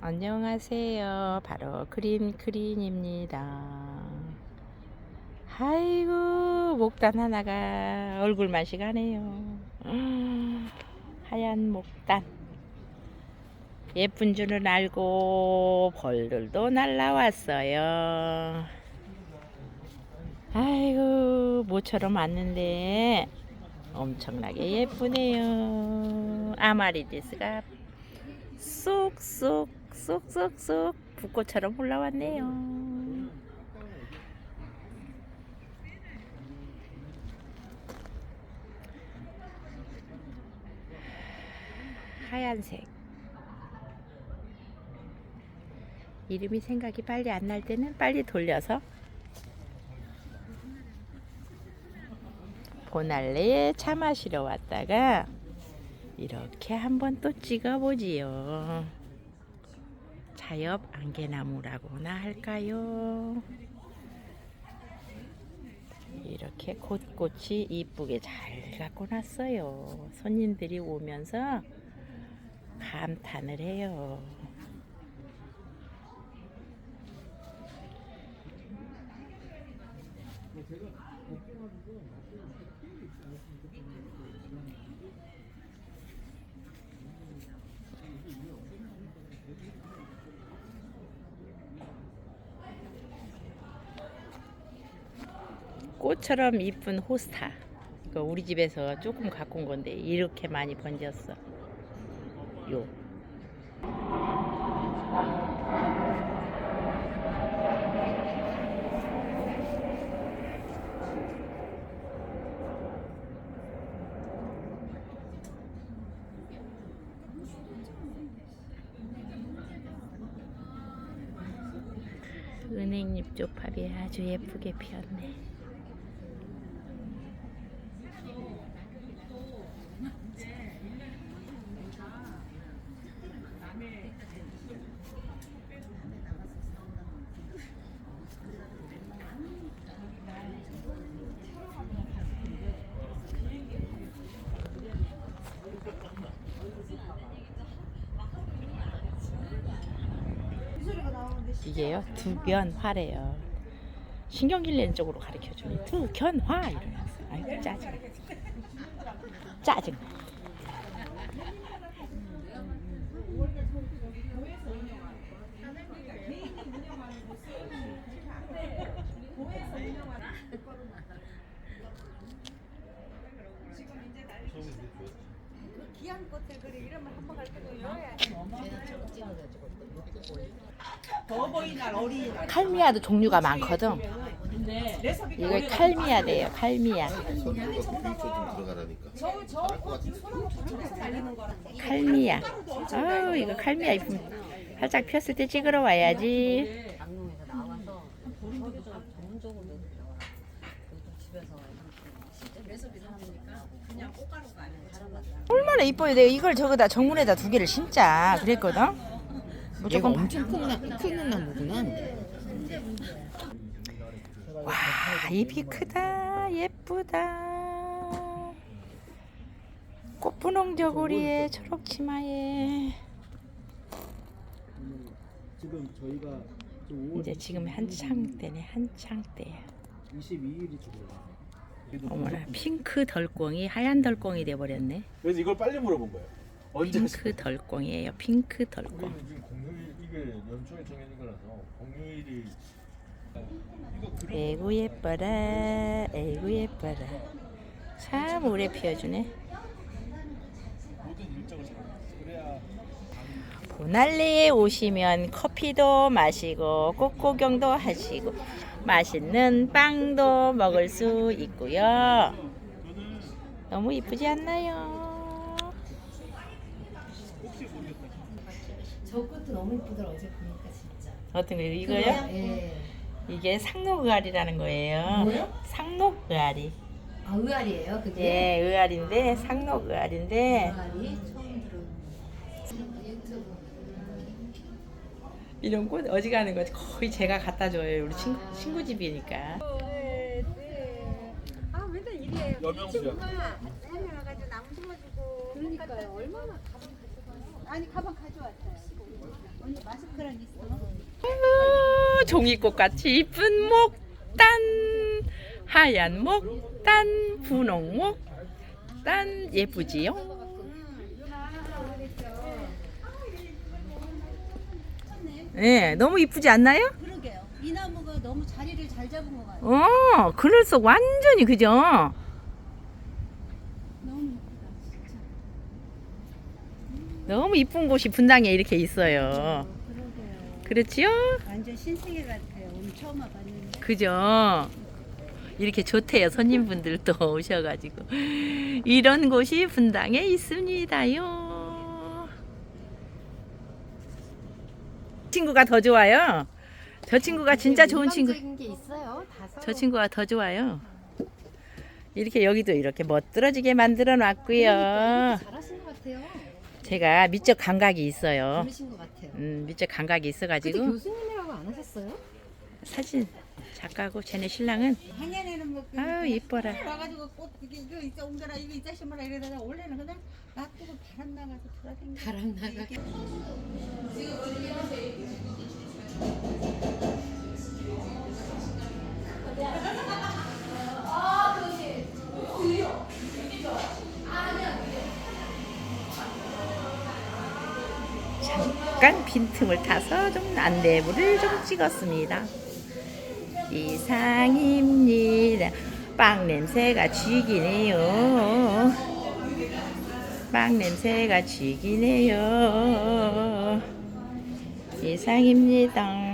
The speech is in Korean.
안녕하세요. 바로 그린 크린입니다. 아이고 목단 하나가 얼굴만 시가네요. 음, 하얀 목단. 예쁜 줄은 알고 벌들도 날라왔어요. 아이고 모처럼 왔는데 엄청나게 예쁘네요. 아마리디스가 쏙쏙 쏙쏙쏙 붓꽃처럼 올라왔네요. 하얀색. 이름이 생각이 빨리 안 날 때는 빨리 돌려서 보날레에 차 마시러 왔다가 이렇게 한번 또 찍어보지요. 자엽 안개나무라고나 할까요? 이렇게 곳곳이 이쁘게 잘 갖고 놨어요. 손님들이 오면서 감탄을 해요. 꽃처럼 이쁜 호스타. 그 우리 집에서 조금 갖고 온 건데 이렇게 많이 번졌어. 요. 은행잎 쪽팔이 아주 예쁘게 피었네. 이게요 두견화래요. 신경길래 쪽으로 가르쳐 주니 두견화 이러면서 아이고 짜증 짜증. 귀한 꽃들 그래 이러면 한번 갈 때도 열어야지. 어버이날 어린이날. 칼미야도 종류가 많거든. 좀 들어가라니까. 잘할 것 같은데. 칼미야. 아유 이거 칼미야 이쁘면 살짝 폈을 때 찍으러 와야지. 나와서 전문적으로 나와. 집에서 얼마나 이뻐요. 내가 이걸 저기다 정문에다 두 개를 심자 그랬거든. 무조건 엄청 큰, 나, 큰 나무구나. 와 잎이 크다. 예쁘다. 꽃분홍 저고리에 초록 치마에. 지금 저희가 좀 5월 이제 지금 한창 때네 한창 때야 22일이 지금 어머나 핑크 덜꽁이 하얀 덜꽁이 돼버렸네. 그래서 이걸 빨리 물어본 거예요. 언제 핑크 덜꽁이에요. 핑크 덜꽁 우리는 지금 공휴일 이게 연초에 정해진 거라서 공휴일이 에구 예뻐라 에구 예뻐라. 참 오래 피워주네. 모든 일정을 잘 그래야 보날리에 오시면 커피도 마시고 꽃구경도 하시고 맛있는 빵도 먹을 수 있고요. 너무 이쁘지 않나요? 저 꽃도 너무 이쁘더라 어제 보니까 진짜. 어떤 거 이거요? 예. 이게 상록의알이라는 거예요. 뭐요? 상록의알이. 아 의알이에요 그게? 예, 의알인데 상록의알인데 의알이 처음 유튜브. 이런 꽃 어지간한 거 거의 제가 갖다 줘요. 우리 친구, 친구 집이니까. 아 맨날. 여명수야. 맨날 와가지고 나무 심어주고. 그러니까요. 얼마나 가방 가져가요? 아니 가방 가져왔어요. 어, 종이꽃 같이 이쁜 목단 하얀 목단 분홍 목단 예쁘지요? 네, 너무 이쁘지 않나요? 그러게요. 이 나무가 너무 자리를 잘 잡은 것 같아요. 어, 속 완전히 그죠? 너무 예쁘다, 진짜. 너무 이쁜 곳이 분당에 이렇게 있어요. 그러게요. 그렇지요? 완전 신세계 같아요. 오늘 처음 와봤는데. 그죠? 이렇게 좋대요. 손님분들도 오셔가지고. 이런 곳이 분당에 있습니다요. 친구가 더 좋아요. 저 친구가 진짜 좋은 친구. 게 있어요. 다저 친구가 더 좋아요. 이렇게 여기도 이렇게 멋들어지게 만들어 놨고요. 잘하신 것 같아요. 제가 미적 감각이 있어요. 그러신 것 같아요. 음, 미적 감각이 있어가지고 교수님이라고 안 하셨어요? 사진 작가고 쟤네 신랑은 작년에는 뭐 그- 아유 이뻐라. 와가지고 꽃 이게 이거 있자 옮겨라 이거 있자 심어라 이러다가 원래는 그냥 놔두고 바람 나가서 돌아다니고 바람 나가 게. 잠깐 빈틈을 타서 좀 안내부를 좀 찍었습니다. 이상입니다. 빵 냄새가 쥐기네요. 빵 냄새가 쥐기네요. 이상입니다.